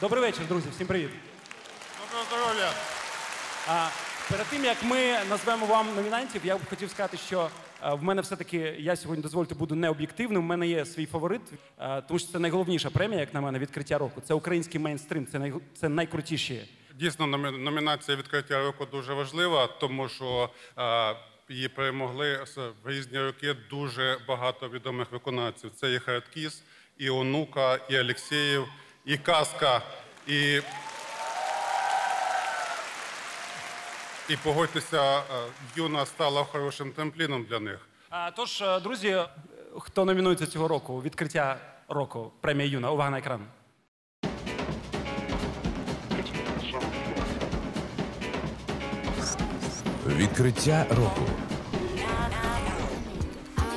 Добрий вечір, друзі. Всім привіт. Доброго здоров'я. А, перед тим як ми назвемо вам номінантів, я б хотів сказати, що е, в мене все-таки я сьогодні дозвольте буду необ'єктивним. У мене є свій фаворит, е, тому що це найголовніша премія, як на мене, відкриття року. Це український мейнстрим, це най, це найкрутіші. Дійсно, номі- номінація відкриття року дуже важлива, тому що е, її перемогли в різні роки дуже багато відомих виконавців. Це і Хараткіс, і Онука, і Алєксєєв, і Казка, і. І погодьтеся, е, юна стала хорошим трампліном для них. А, тож, е, друзі, хто номінується цього року? Відкриття року, премія Юна. Увага на екран. Відкриття року.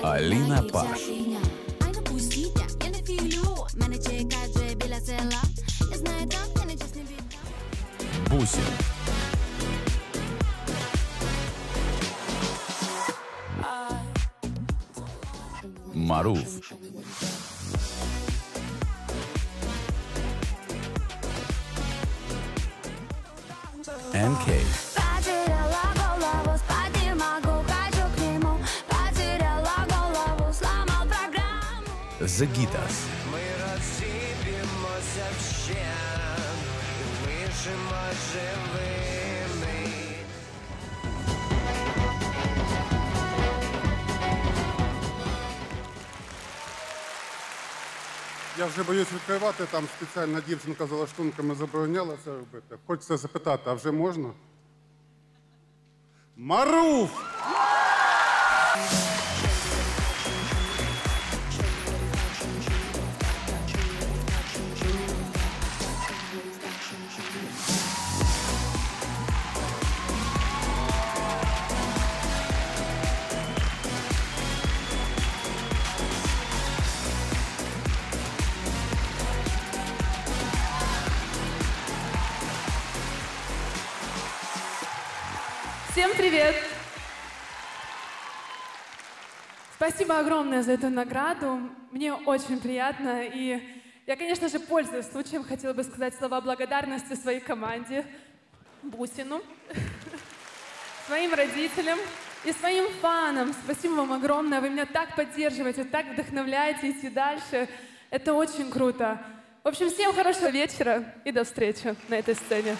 Аліна Паш. Мене Потеряла голову, сломал программу. Загітас. Ми розсипімося вщент і лишимо живими. Я вже боюсь відкривати, там спеціальна дівчинка за лаштунками забороняла це робити. Хочеться запитати, а вже можна? Маруф! Всем привет! Спасибо огромное за эту награду. Мне очень приятно. И я, конечно же, пользуясь случаем, хотела бы сказать слова благодарности своей команде, Бусину, своим родителям и своим фанам. Спасибо вам огромное. Вы меня так поддерживаете, так вдохновляете идти дальше. Это очень круто. В общем, всем хорошего вечера и до встречи на этой сцене.